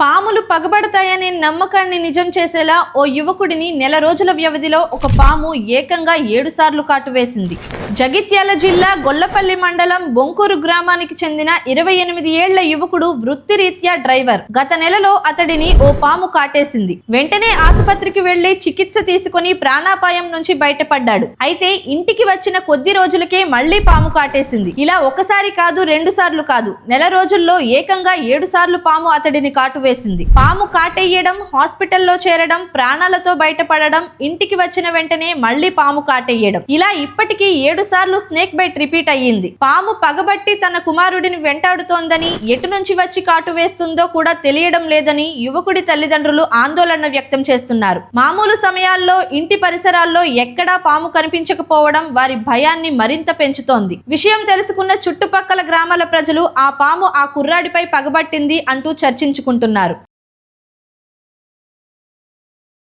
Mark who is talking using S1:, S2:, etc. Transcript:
S1: പാവ పాములు పగబడతాయనే నమ్మకాన్ని నిజం చేసేలా ఓ యువకుడిని నెల రోజుల వ్యవధిలో ఒక పాము ఏకంగా ఏడు సార్లు కాటువేసింది జగిత్యాల జిల్లా గొల్లపల్లి మండలం బొంకూరు గ్రామానికి చెందిన ఇరవై ఎనిమిది ఏళ్ళ యువకుడు వృత్తిరీత్యా డ్రైవర్. గత నెలలో అతడిని ఓ పాము కాటేసింది. వెంటనే ఆసుపత్రికి వెళ్ళి చికిత్స తీసుకుని ప్రాణాపాయం నుంచి బయటపడ్డాడు. అయితే ఇంటికి వచ్చిన కొద్ది రోజులకే మళ్ళీ పాము కాటేసింది. ఇలా ఒకసారి కాదు రెండు సార్లు కాదు. నెల రోజుల్లో ఏకంగా ఏడు సార్లు పాము అతడిని కాటువేసింది పాము కాటేయడం హాస్పిటల్లో చేరడం ప్రాణాలతో బయటపడడం ఇంటికి వచ్చిన వెంటనే మళ్ళీ పాము కాటేయడం. ఇలా ఇప్పటికీ ఏడు సార్లు స్నేక్ బైట్ రిపీట్ అయ్యింది. పాము పగబట్టి తన కుమారుడిని వెంటాడుతోందని ఎటు నుంచి వచ్చి కాటు వేస్తుందో కూడా తెలియడం లేదని యువకుడి తల్లిదండ్రులు ఆందోళన వ్యక్తం చేస్తున్నారు. మామూలు సమయాల్లో ఇంటి పరిసరాల్లో ఎక్కడా పాము కనిపించకపోవడం వారి భయాన్ని మరింత పెంచుతోంది. విషయం తెలుసుకున్న చుట్టుపక్కల గ్రామాల ప్రజలు ఆ పాము ఆ కుర్రాడిపై పగబట్టింది అంటూ చర్చించుకుంటున్నారు.